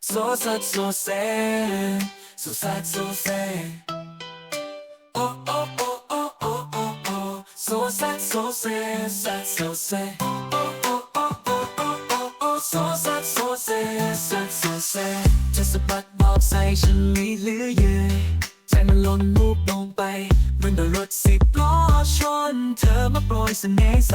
so sad so sad so sad so sad oh oh oh oh oh oh oh so sad so sad sad so sad oh oh oh oh oh oh oh so sad so sad sad so sad จะสะบัดบอกใส่ฉันไม่เหลือเยื่อใจมันหล่นมุบลงไปเหมือนโดนรถสิบล้อชนเธอมาโปร ยเสน่ห์ใส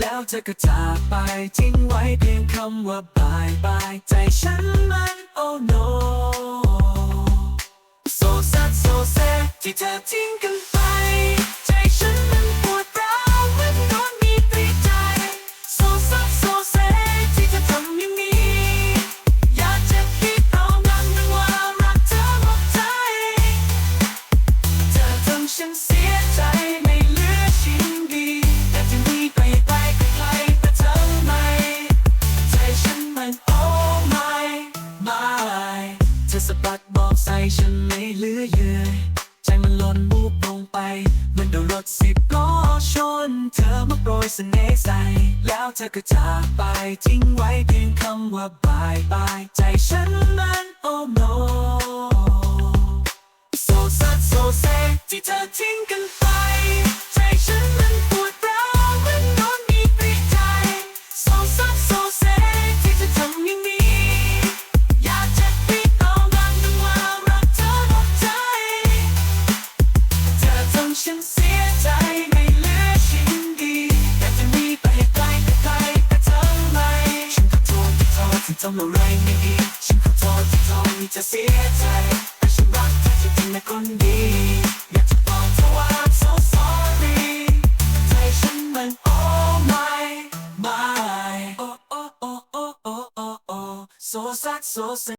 แล้วเธอก็จากไปทิ้งไว้เพียงคำว่าบายบาย ใจฉันมัน oh no so sad so sad ที่เธอทิ้งกันไป ใจฉันมันปวดร้าวเหมือนโดนมีดกรีใจ so sad so sad ที่เธอทำอย่างนี้ อยากจะคิดเอามันว่ารักเธอหมดใจ เธอทำฉันเสีย อสะบัดบอกใส่ฉันไม่เหลือเยื่อใจมันหล่นบูบลงไปเหมือนโดนรถสิบล้อชน เธอมาโปรยเสน่ห์ใส่ แล้วเธอก็จากไปทิ้งไว้เพียงคำว่าบายบาย ใจฉันมัน oh no so sad so sad ที่เธอทิ้งกันไป ใจฉัน ฉันเสียใจไม่เหลือชิ้นดีอยากจะหนีไปให้ไกลไกลแต่เธอไม่ฉันขอโทษที่โทษที่ทำอะไรไม่ดีฉันขอโทษที่ทำให้เธอเสียใจแต่ฉันรักเธอจริงๆนะคนดีอยากจะบอกเธอว่า I'm so sorry ใจฉันมัน oh my my oh oh oh oh oh oh oh so sad so sad